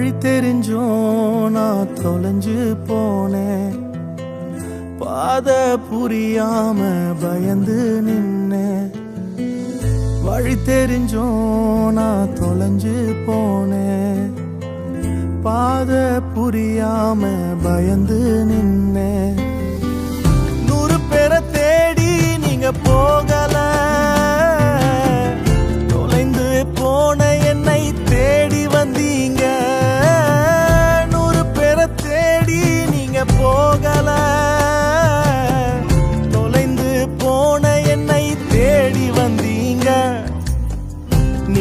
வழி தெரிஞ்சோ நான் தொலைஞ்சு போனேன் பாத புரியாம பயந்து நின்னேன் வழி தெரிஞ்சோ நான் தொலைஞ்சு போனேன் பாத புரியாம பயந்து நின்னேன்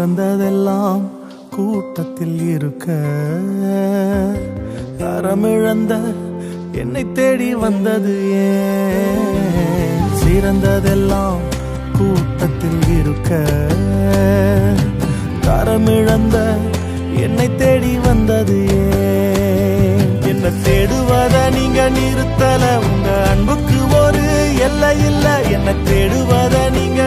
சிறந்ததெல்லாம் கூட்டத்தில் இருக்க. தரமிழந்த என்னை தேடி வந்தது ஏன்? சிறந்ததெல்லாம் கூட்டத்தில் இருக்க. தரமிழந்த என்னை தேடி வந்தது ஏன்? என்ன தேடுவத நீங்க நிறுத்தல. உங்க அன்புக்கு ஒரு எல்லை இல்ல. என்ன தேடுவத நீங்க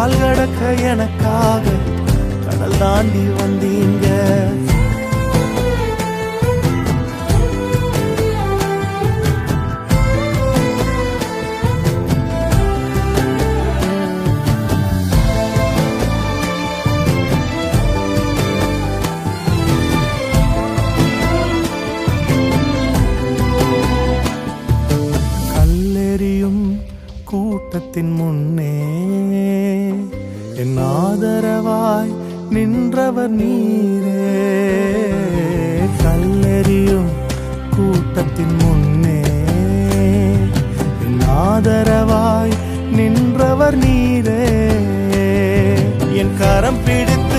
கால் கடக்க எனக்காக கடல் தாண்டி வந்தீங்க. என் ஆதரவாய் நின்றவர் நீரே. கல்லெறியும் கூட்டத்தின் முன்னே. என் ஆதரவாய் நின்றவர் நீரே. என் கரம் பிடித்து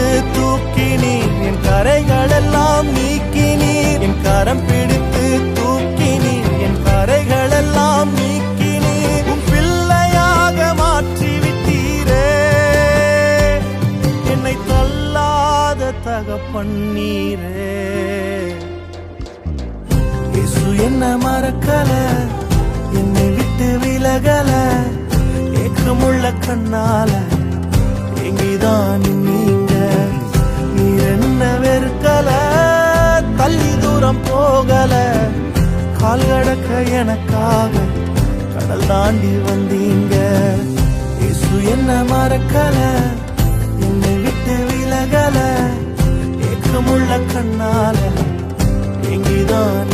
தகப்பன்னீரே இயேசு என்ன மறக்கல என்னை விட்டு விலகல. ஏக்கமுள்ள கண்ணால எங்கிதான் நீங்க. நீ என்ன வெறுக்கல தள்ளி தூரம் போகல. கால் கடக்க எனக்காக கடல் தாண்டி வந்தீங்க. இயேசு என்ன மறக்கல கண்ணால எங்கிதான்